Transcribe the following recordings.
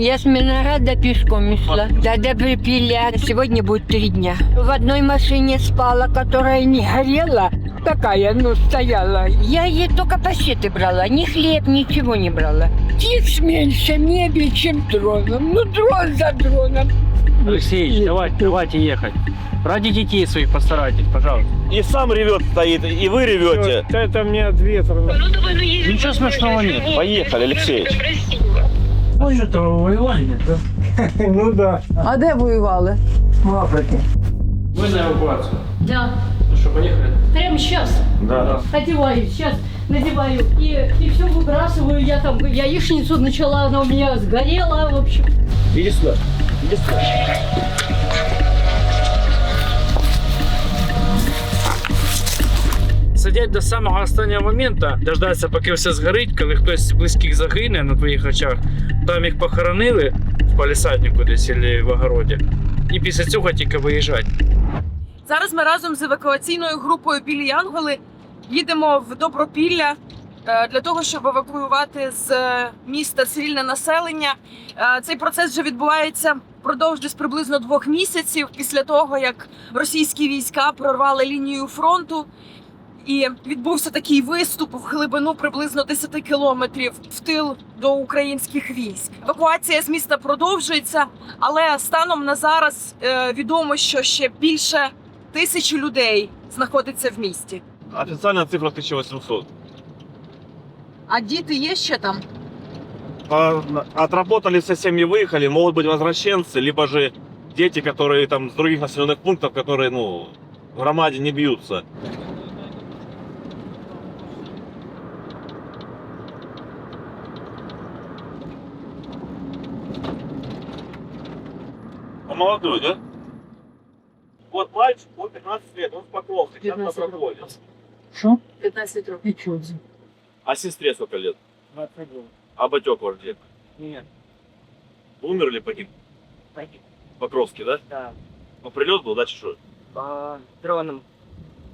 Я с Минограда пешком шла. Да, до Припиля. Сегодня будет три дня. В одной машине спала, которая не горела. Такая, ну, стояла. Я ей только пассеты брала. Ни хлеб, ничего не брала. Тип меньше небе, чем дроном. Ну, дрон за дроном. Алексеевич, давайте, давайте ехать. Ради детей своих постарайтесь, пожалуйста. И сам ревет стоит, и вы ревете. Это мне от ветра. Ничего смешного нет. Поехали, Алексеевич. Ну что-то воевали, нет, да? Ну да. А де воювали? В Африці. Вы на эвакуацию. Да, Ну что, поехали? прямо сейчас Да. одеваю, сейчас надеваю и, и все выбрасываю. Я там яичницу начала, она у меня сгорела, в общем. Иди сюда. Иди сюда. Сидять до самого останнього моменту, дождатися, поки все згорить, коли хтось з близьких загине на твоїх очах, там їх похоронили в палісаднику десь або в огороді. І після цього тільки виїжджати. Зараз ми разом з евакуаційною групою Білі Янголи їдемо в Добропілля е, для того, щоб евакуювати з е, міста цивільне населення. Е, Цей процес вже відбувається впродовж десь приблизно двох місяців після того, як російські війська прорвали лінію фронту. І відбувся такий виступ в глибину приблизно 10 кілометрів в тил до українських військ. Евакуація з міста продовжується, але станом на зараз е, відомо, що ще більше тисячі людей знаходиться в місті. Официальная цифра 1800. А діти є ще там? А, Отработали все семьи, выехали. Могут быть возвращенцы, либо же дети, которые там с других населенных пунктов, которые, ну, в громаде не бьются. Молодой, да? Вот мальчик, вот 15 лет, он в Покровке, сейчас на 15 лет. проходе. Що? 15 років. І чого це? А сестре сколько лет? 22. А батек ваш где? Нет, Умер или погиб? погиб. Покровский, да? Да. Ну, прилет был, да, что? По дронам,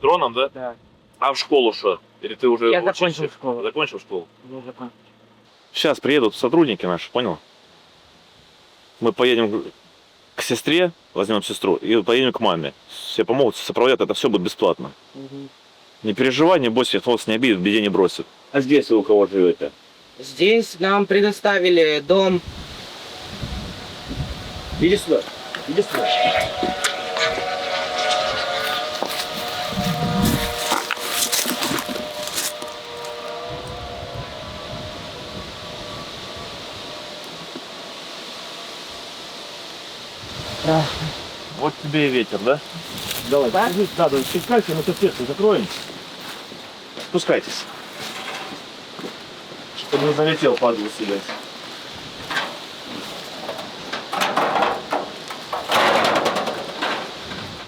Дроном, да? да. А в школу что? Или ты уже Я учишься? закончил школу. Закончил школу? Не закон- Сейчас приедут сотрудники наши, понял? Мы поедем к сестре, возьмем сестру, и поедем к маме. Все помогут, сопроводят, это все будет бесплатно. Мгм. Не переживай, не бойся, вас не обидит, в беде не бросит. А здесь вы у кого живете? Здесь нам предоставили дом. Иди сюда, иди сюда. Вот тебе и ветер, да? Давай, да? Да, да, спускайся, мы соседку закроем. Спускайтесь. Чтобы не залетел падлу сильно.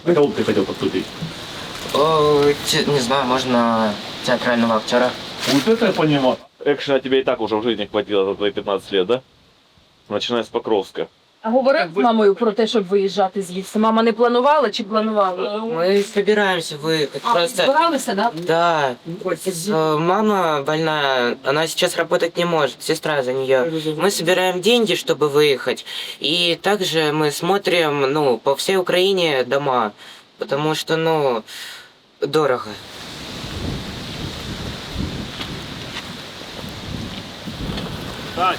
На кого бы ты хотел поступить? О, те- не знаю, можно театрального актера. Вот это я понимаю. Экшена тебе и так уже в жизни хватило за твои 15 лет, да? Начиная с Покровска. А говорив з мамою про те, щоб виїжджати звідси? Мама не планувала чи планувала? Мы собираемся выехать. А, Просто. збиралися, да? Да. Э, Мама больная, она сейчас работать не может, сестра за нее. Мы собираем деньги, чтобы выехать. И также мы смотрим, ну, по всей Украине дома. Потому что, ну, дорого. Тань!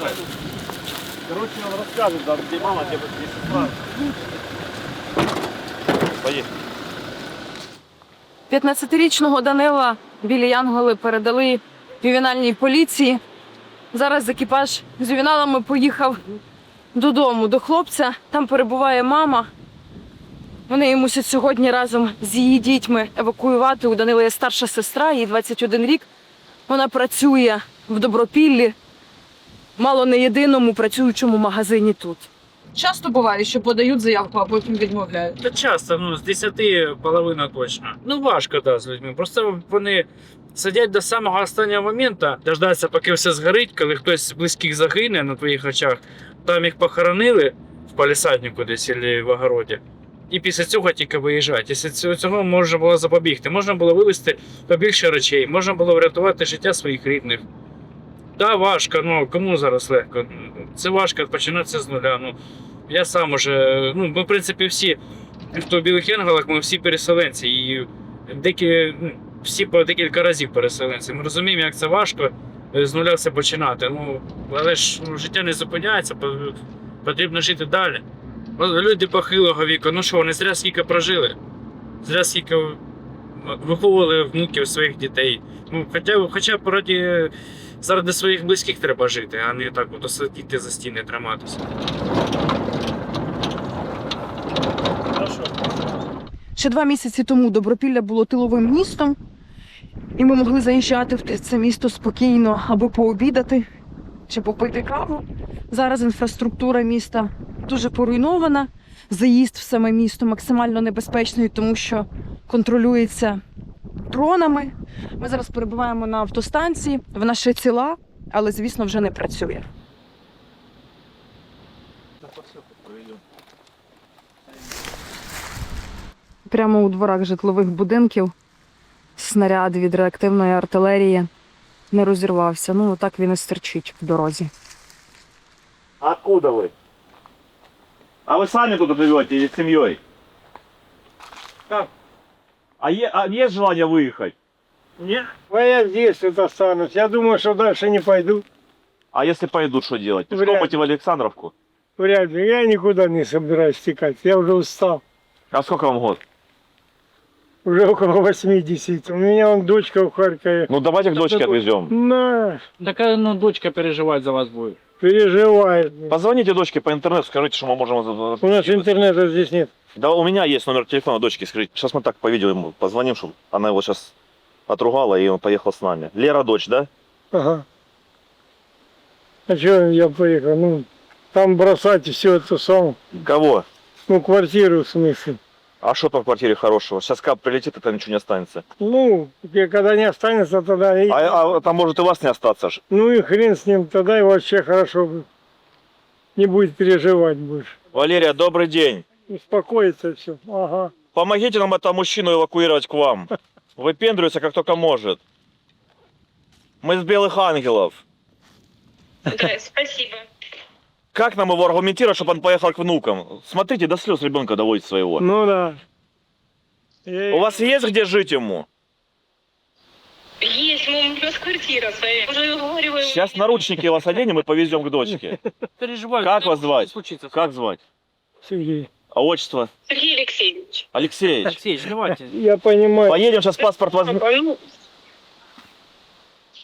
Короче, он расскажет, да, где мама, где, сестра. Поехали. 15-річного Данила білі Янголи передали ювенальній поліції. Зараз екіпаж з ювеналами поїхав додому до хлопця. Там перебуває мама. Вони її мусять сьогодні разом з її дітьми евакуювати. У Данила є старша сестра, їй 21 рік. Вона працює в Добропіллі, мало не єдиному працюючому магазині тут. Часто буває, що подають заявку, а потім відмовляють. Та часто, ну, з 10 половина точно. Ну, важко, да, з людьми. Просто вони сидять до самого останнього моменту, дождатися, поки все згорить, коли хтось з близьких загине на твоїх очах, там їх похоронили в палісаднику десь або в огороді. І після цього тільки виїжджати. Після цього можна було запобігти. Можна було вивезти побільше речей, можна було врятувати життя своїх рідних. Да, важко, ну кому зараз легко? Це важко починатися з нуля. Ну, я сам уже, ну, ми, в принципі, всі, хто в білих янголах, ми всі переселенці. І деякі, ну, всі по декілька разів переселенці. Ми розуміємо, як це важко е, з нуля все починати. Ну, але ж ну, життя не зупиняється, потрібно жити далі. Люди похилого віку, ну що, вони зря скільки прожили, зря скільки виховували внуків своїх дітей. Ну, хоча, хоча б раді, заради своїх близьких треба жити, а не так от сидіти за стіни триматися. Ще два місяці тому Добропілля було тиловим містом, і ми могли заїжджати в це місто спокійно, аби пообідати чи попити каву. Зараз інфраструктура міста дуже поруйнована. Заїзд в саме місто максимально небезпечний, тому що контролюється дронами. Ми зараз перебуваємо на автостанції. Вона ще ціла, але, звісно, вже не працює. Прямо у дворах житлових будинків снаряд від реактивної артилерії не розірвався. Ну, отак він і стерчить в дорозі. Откуда вы? А вы сами тут живете или с семьей? А, е- а есть желание выехать? Не, а я здесь тут останусь. Я думаю, что дальше не пойду. А если пойдут, что делать? Пешком Вряд идти в Александровку? Вряд ли. Я никуда не собираюсь стекать. Я уже устал. А сколько вам год? Уже около 80. У меня вон дочка в Харькове. Ну давайте к дочке отвезем. На, Так ну, дочка переживать за вас будет. Переживает. Позвоните дочке по интернету, скажите, что мы можем... У нас интернета здесь нет. Да, у меня есть номер телефона дочки, скажите. Сейчас мы так по видео ему позвоним, чтобы она его сейчас отругала, и он поехал с нами. Лера дочь, да? Ага. А что я поехал? Ну, там бросать все это сам. Кого? Ну, квартиру в смысле. А что там в квартире хорошего? Сейчас кап прилетит, и там ничего не останется. Ну, и когда не останется, тогда... и- А, а там может и вас не остаться ж. Ну и хрен с ним, тогда и вообще хорошо. Не будет переживать больше. Валерия, добрый день. Успокоится все. Ага. Помогите нам этого мужчину эвакуировать к вам. Выпендривается как только может. Мы из белых ангелов. Да, спасибо. Как нам его аргументировать, чтобы он поехал к внукам? Смотрите, до слез ребенка доводит своего. Ну да. Я- У вас есть где жить ему? Есть, ну, у нас квартира своя. Уже уговариваю. Сейчас наручники вас оденем и повезем к дочке. Переживаю. Как вас звать? Случится. Как звать? Сергей. А отчество? Сергей Алексеевич. Алексеевич. Алексеевич, давайте. Я понимаю. Поедем, сейчас паспорт возьмем.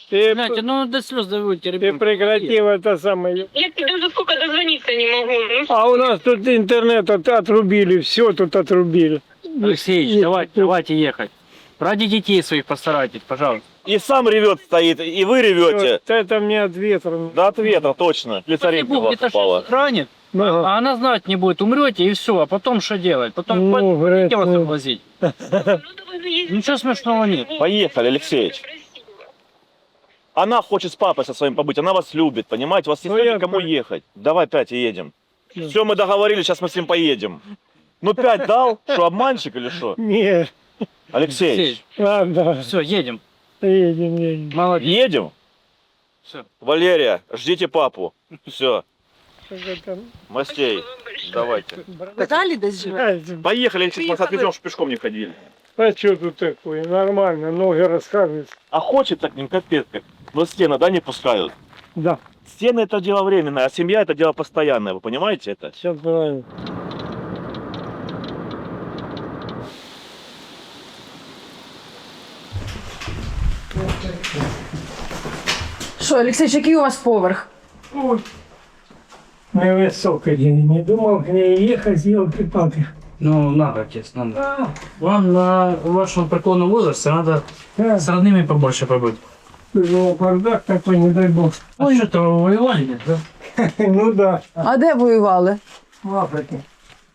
Ты, Знаете, ну до слез доводите ты ребенка. прекрати в это самое. я тебе уже сколько дозвониться не могу. Ну, А у нас тут интернет от- отрубили, все тут отрубили. Алексеевич, Нет, давайте, давайте ехать. Ради детей своих постарайтесь, пожалуйста. И сам ревет стоит, и вы ревете. Вот это мне от ветра. Да от ветра, точно. Лицаринка Бог у вас где-то упала. что ранит, Ага. а она знать не будет. Умрете и все. А потом что делать? Потом Ну, ну, говорят, вас ну. увозить. ну, давай заедем. Ничего смешного нет. Поехали, Алексеевич. Она хочет с папой со своим побыть, она вас любит, понимаете? У вас есть Ну, я кому ехать. Давай пять и едем. Все, мы договорились, сейчас мы с ним поедем. Ну пять дал? Что, обманщик или что? Нет, Алексеевич, ладно, Все, едем. едем, едем. Молодец. едем? Все. Валерия, ждите папу. Все, мастей, давайте. Живе. А, Поехали, Алексей, отвезем, чтобы пешком не ходили. А что тут такое? Нормально, ноги расхаживаются. А хочется к ним капец как. Но стены, да, не пускают. Да, Стены это дело временное, а семья это дело постоянное, вы понимаете это? все правильно. Що, Олексій, який у вас поверх? Ой. Невысокая, не думал к ней ехать, елки-палки. Ну, надо, отец, надо. А, Вам на вашем преклонном возрасте надо да, с родными побольше побыть. был бардак такой, не дай бог. А что-то вы воевали, нет, да? Ну да, А де воювали? в Африке.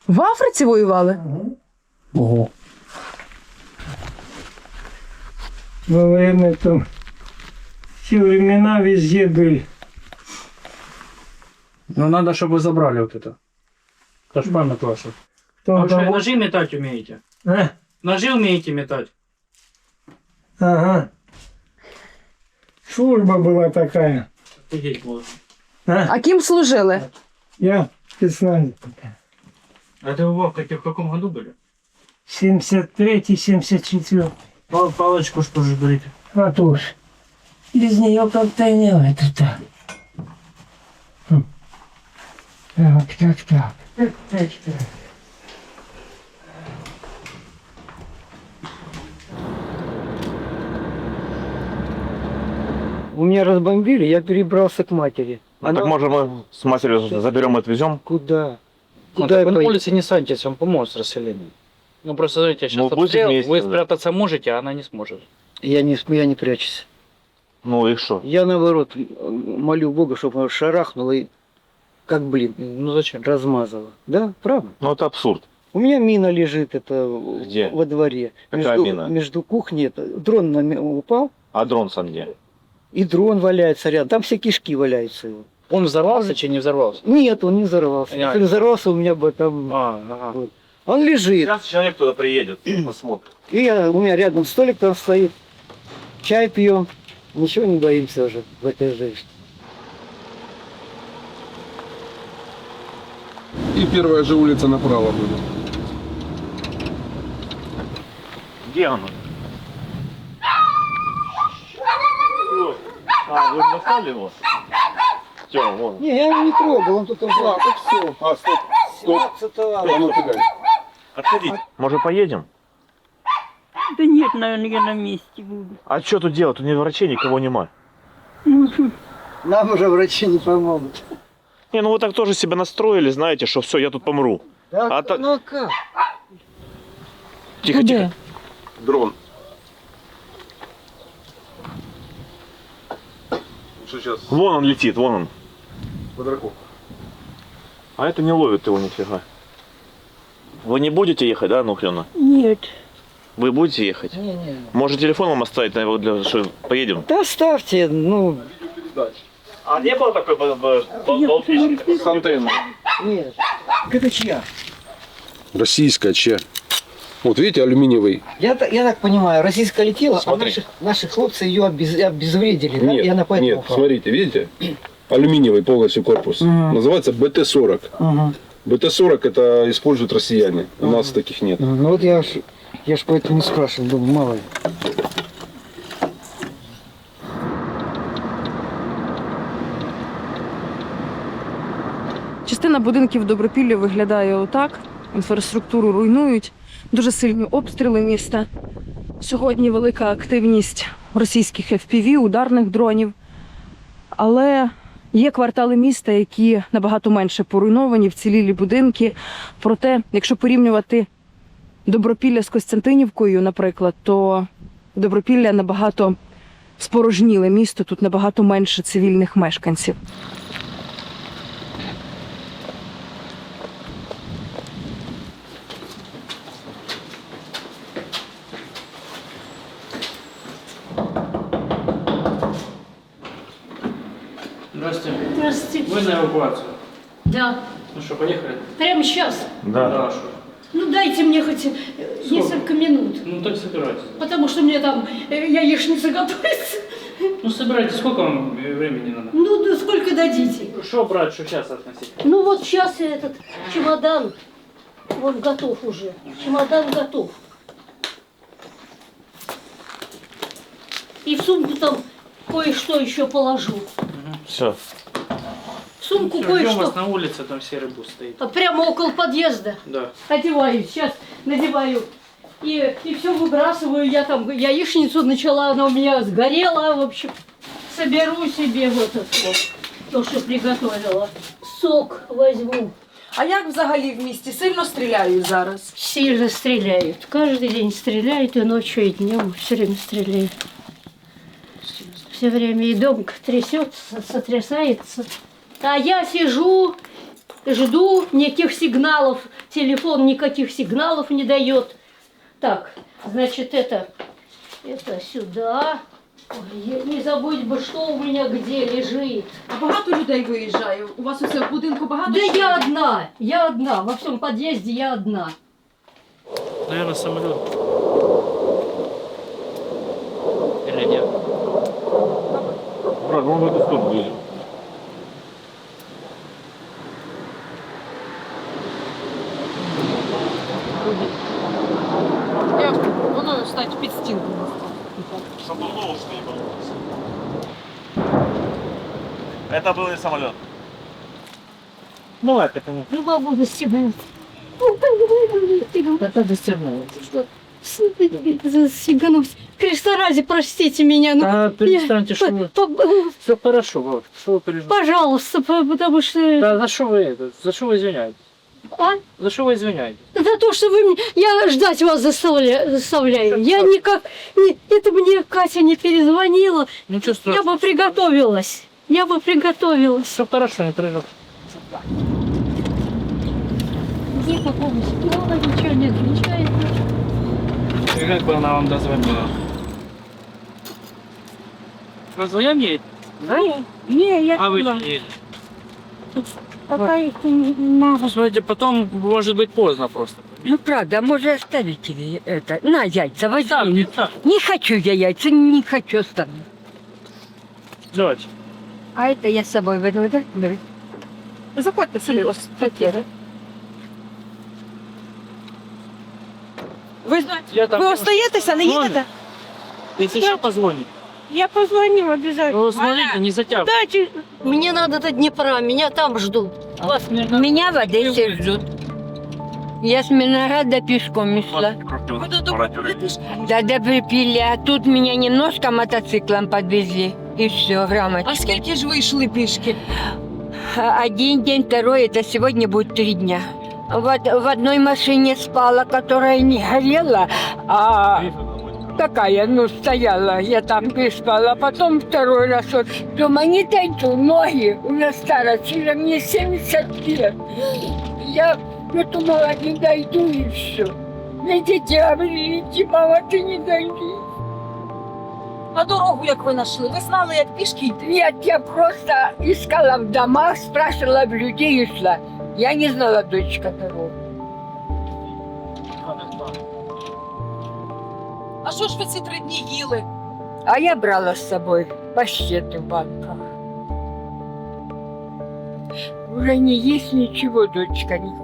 В Африці воювали? Ого. Во военной там все времена везде были. Ну, надо, чтобы вы забрали вот это. Это ж память ваша. Кто А вы что, там- ножи метать умеете? А? Ножи умеете метать? Ага. Служба была такая. Можна. А ким служили? Я спецназик. А ты в в каком году были? 73-й, 74 Пал палочку что же берите? А то ж. Без нее как-то не это так. Хм. Так, так, так. Так, так, У меня разбомбили, я перебрался к матери. Ну, так может мы с матерью заберем и отвезем? Куда? Ну, Куда так я вы на поеду? улице не станьтесь, он поможет с расселением. Ну просто смотрите, сейчас Ну, обстрел, вместе, вы да. спрятаться можете, а она не сможет. Я не, я не прячусь. Ну и что? Я наоборот молю Бога, чтобы он шарахнул и как блин Ну зачем? размазало. Да, правда. Ну это абсурд. У меня мина лежит это Где? во дворе. Какая между, мина? Между кухней это, дрон на упал, А дрон сам где? И дрон валяется рядом. Там все кишки валяются. его. Он взорвался, чи не взорвался? Нет, он не взорвался. Я- Если взорвался, у меня бы там... А, ага. Он лежит. Сейчас человек туда приедет, посмотрит. И я, у меня рядом столик там стоит. Чай пьем. Ничего не боимся уже в этой жизни. И первая же улица направо будет. Где он? А, вы достали его? Тёма, вон. Не, я его не трогал, он тут А, так все. А, стоп, стоп. А ну куда? Отходите. Может поедем? Да нет, наверное, я на месте буду. А что тут делать? Тут ни врачей, никого нема. Нам уже врачи не помогут. Не, ну вы так тоже себя настроили, знаете, что все, я тут помру. Да, А та- ну а как? Тихо, тихо. Дрон. Сейчас? Вон он летит, вон он. Квадрокоп. А это не ловит его нифига. Вы не будете ехать, да, Нухлена? Нет. Вы будете ехать? Не-не. Может телефон вам оставить, наверное, для, что поедем? Да оставьте, ну, А не было такой болтички? С антенной. нет. Это чья? Российская че. Вот видите, алюминиевый. Я, та- я так понимаю, российская летела, Смотри. а наши, наши хлопцы ее обез- обезвредили, да? Нет, И она поэтому нет, упала. смотрите, видите? Алюминиевый полностью корпус. Мгм. Называется БТ-40. Ага. БТ-40 это используют россияне. У нас таких нет. Ну вот я ж, я ж поэтому и спрашивал, думаю, мало ли. Частина будинків Добропілля виглядає отак. Інфраструктуру руйнують, дуже сильні обстріли міста. Сьогодні велика активність російських FPV, ударних дронів. Але є квартали міста, які набагато менше поруйновані, вцілілі будинки. Проте, якщо порівнювати Добропілля з Костянтинівкою, наприклад, то Добропілля набагато спорожніле місто, тут набагато менше цивільних мешканців. Здравствуйте. Вы на эвакуацию. Да. Ну что, поехали? Прямо сейчас. Да. Хорошо. Ну дайте мне хоть э, несколько минут. Ну так собирайтесь. Потому что мне там э, яичница готовится. Ну собирайтесь, сколько вам э, времени надо? Ну, да сколько дадите? Что брать, что сейчас относить? Ну вот сейчас этот чемодан, он готов уже. Чемодан готов. И в сумку там кое-что еще положу. Все В сумку Всё, ждем вас кое-что. на улице, там серый бус стоит. А Прямо около подъезда. Да. Одеваю, сейчас надеваю. И, и все выбрасываю. Я там яичницу начала, она у меня сгорела. В общем, соберу себе вот это вот, то, что приготовила. Сок возьму. А як взагалі в місті сильно стріляють зараз? Сильно стреляют. Каждый день стреляют, и ночью, и днем все время стреляют. Все время и дом трясется, сотрясается. А я сижу, жду никаких сигналов. Телефон никаких сигналов не дает. Так, значит, это, это сюда. Ой, не забудь бы, что у меня где лежит. А багато людей виїжджає. У вас усе в будинку багато? Да я одна, я одна. Во всем подъезде я одна. Наверное, самолет. Или нет? Брат, ну в эту сторону едем. Это был самолет. Ну, это, конечно. Ну, бабу застегнуть. Это достигнуло. Застегнуть. Христа ради, простите меня. Ну, Да, перестаньте, что вы. по- по- Все хорошо, Вов. Что вы переживаете? пожалуйста, по- потому что... Да, за что вы это? За что вы извиняетесь? А? За что вы извиняетесь? За то, что вы мне... Я ждать вас заставля... заставляю. Я никак... не- Это мне Катя не перезвонила. Ничего Я страшного. бы приготовилась. Я бы приготовилась. Все хорошо, не тревожь. Где поводу слова ничего не отвечает. И как бы она вам дозвонила? Вдвоем едете? Не, я А вы не едете? Пока их не могу. Ну, смотрите, потом может быть поздно просто. Ну правда, а может оставить тебе это? На яйца возьми. Там, не так. Не хочу я яйца, не хочу оставить. Давайте. А это я с собой возьму, да? Бери. Заходьте собі. ось. Хотела. Ви, Я там... ви остаєтеся, не Ну, їдете? Если еще позвонить. Я позвоню обязательно. Ну, смотрите, не затягивайте. Кстати, Мне надо до Днепра, меня там ждут. меня в Одессе ждут. Я с Минограда пешком шла. Ви додому будете? Да до Припяли, а тут меня немножко мотоциклом подвезли. И все, грамотно. А скільки ж ви йшли пішки? А- Один день, второй, это сегодня будет три дня. Вот в одной машине спала, которая не горела, а такая, ну, стояла, я там переспала. Потом второй раз вот, думаю, не дойду, ноги, уже старость, уже мне 70 лет. Я ну, думала, не дойду и все. Мне дети говорили, «Иди, мама, ты не дойди. А дорогу як ви знайшли? Ви знали, як пішки йти? Нет, я просто искала в домах, спрашивала в людей и шла. Я не знала, дочка, дорогу. А що ж ви ці три дні їли? А я брала с собой паштеты в банках. Уже не есть ничего, дочка. не-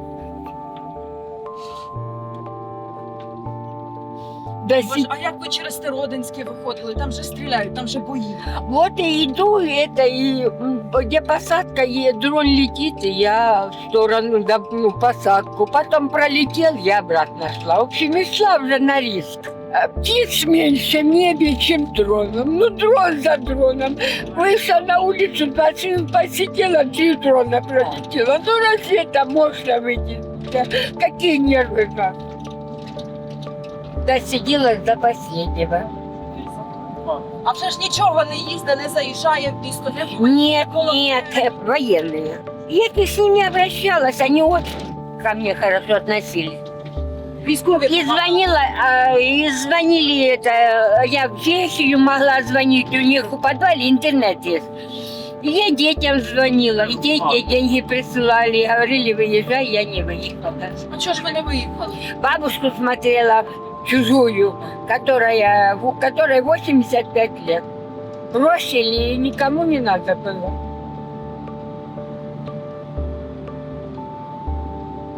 Си- А як ви через Теродинське виходили? Там же стріляють, там же бої. Вот и иду, это, и м, где посадка, и дрон летит, и я в сторону, да, ну, посадку. Потом пролетел, я обратно шла. В общем, и шла уже на риск. А Птиц меньше в небе, чем дроном. Ну, дрон за дроном. Вышла на улицу, 20 минут посидела, три дрона пролетела. Ну, разве это можно выйти? Да, Какие нервы, как? Досидела до последнего. А вже ж нічого не їздить, не заїжджає в місто. Не Нет, нет, э, военные. Я с ними обращалась, они очень ко мне хорошо относились. військові. И звонила, а, и звонили это, э, я в Чехию могла звонить, у них у подвале интернет есть. И я детям звонила, и дети деньги присылали, говорили, выезжай, я не выехала. А чого ж ви не виїхали? Бабушку смотрела чужую, которая, у которой 85 лет. Бросили, и никому не надо было.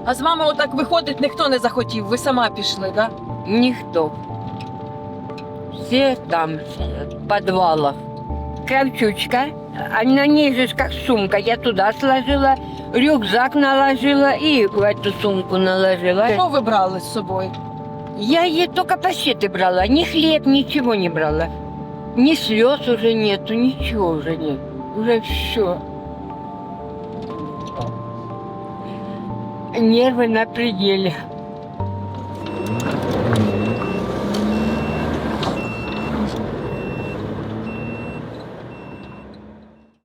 А з вами отак виходить, ніхто не захотів, ви сама пішли, да? Никто. Все там сидят, в подвалах. Кравчучка, а на ней же ж как сумка. Я туда сложила, рюкзак наложила и в эту сумку наложила. Що ви брали з собою? Я ей только паштеты брала, ни хлеб, ничего не брала. Ни слез уже нету, ничего уже нет. Уже все. Нервы на пределе.